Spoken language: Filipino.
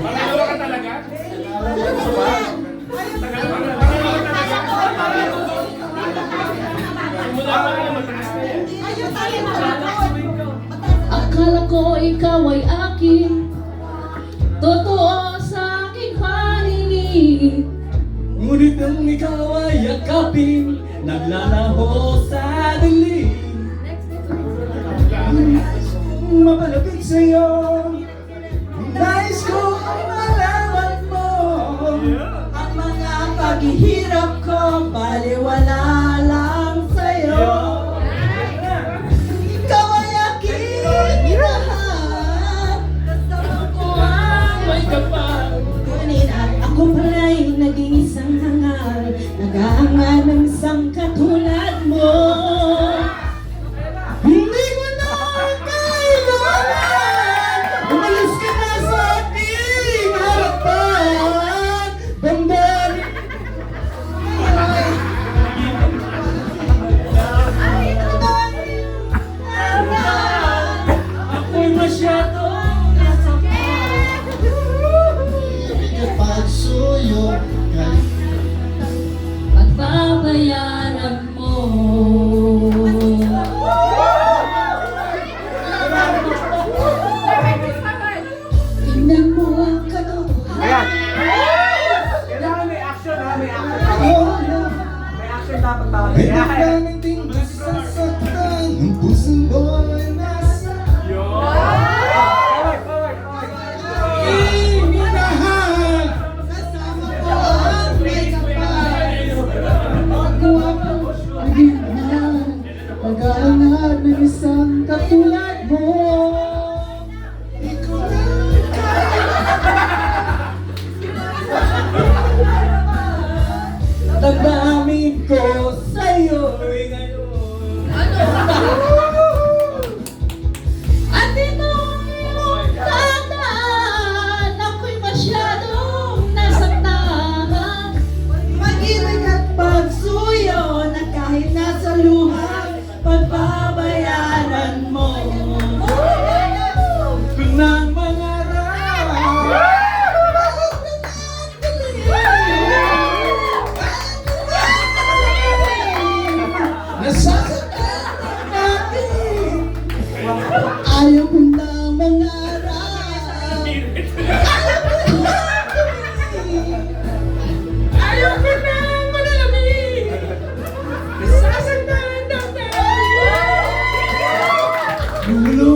Pangalawa ka talaga? Simula pa lang, mataas na yan. Akala ko ikaw ay akin Totoo sa aking paningin Ngunit nang ikaw ay yakapin Naglalaho sa dilim Mapalapit sa'yo Ang mga paghihirap ko Baliwala Ay, maraming tingin sa saktan Ang puso nasa Minahan Kasama ko ang may kapal Ako ako naging mahal Pag-aalangan ng isang katulad mo. Ayaw ko na mangarap. Ayaw ko na tumitig. Ayaw ko na Gulo